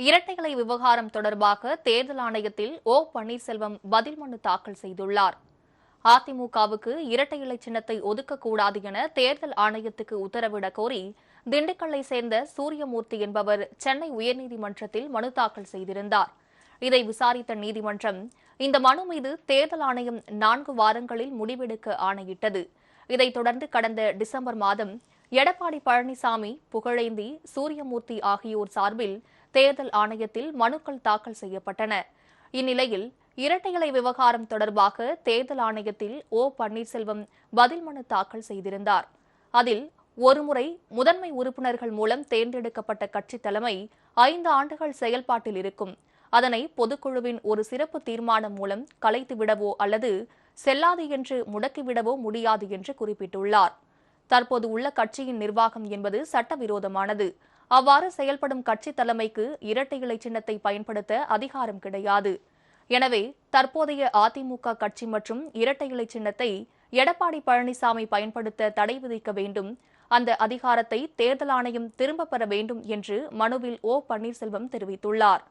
இரட்டைகளை விவகாரம் தொடர்பாக தேர்தல் ஆணையத்தில் ஓ பன்னீர்செல்வம் பதில் மனு தாக்கல் செய்துள்ளார். அதிமுகவுக்கு இரட்டை இலை சின்னத்தை ஒதுக்கக்கூடாது என தேர்தல் ஆணையத்துக்கு உத்தரவிடக் கோரி திண்டுக்கல்லை சேர்ந்த சூரியமூர்த்தி என்பவர் சென்னை உயர்நீதிமன்றத்தில் மனு தாக்கல் செய்திருந்தார். இதை விசாரித்த நீதிமன்றம் இந்த மனு மீது தேர்தல் ஆணையம் நான்கு வாரங்களில் முடிவெடுக்க ஆணையிட்டது. இதைத் தொடர்ந்து கடந்த டிசம்பர் மாதம் எடப்பாடி பழனிசாமி புகழேந்தி சூரியமூர்த்தி ஆகியோர் சார்பில் தேர்தல் ஆணையத்தில் மனுக்கள் தாக்கல் செய்யப்பட்டன. இந்நிலையில் இரட்டைகளை விவகாரம் தொடர்பாக தேர்தல் ஆணையத்தில் ஓ பன்னீர்செல்வம் பதில் மனு தாக்கல் செய்திருந்தார். அதில் ஒருமுறை முதன்மை உறுப்பினர்கள் மூலம் தேர்ந்தெடுக்கப்பட்ட கட்சி தலைமை ஐந்து ஆண்டுகள் செயல்பாட்டில் இருக்கும். அதனை பொதுக்குழுவின் ஒரு சிறப்பு தீர்மானம் மூலம் கலைத்துவிடவோ அல்லது செல்லாது என்று முடக்கிவிடவோ முடியாது என்று குறிப்பிட்டுள்ளார். தற்போது உள்ள கட்சியின் நிர்வாகம் என்பது சட்டவிரோதமானது. அவ்வாறு செயல்படும் கட்சி தலைமைக்கு இரட்டை இலை சின்னத்தை பயன்படுத்த அதிகாரம் கிடையாது. எனவே தற்போதைய அதிமுக கட்சி மற்றும் இரட்டை இலை சின்னத்தை எடப்பாடி பழனிசாமி பயன்படுத்த தடை விதிக்க வேண்டும். அந்த அதிகாரத்தை தேர்தல் ஆணையம் திரும்பப் பெற வேண்டும் என்று மனுவில் ஓ பன்னீர்செல்வம் தெரிவித்துள்ளார்.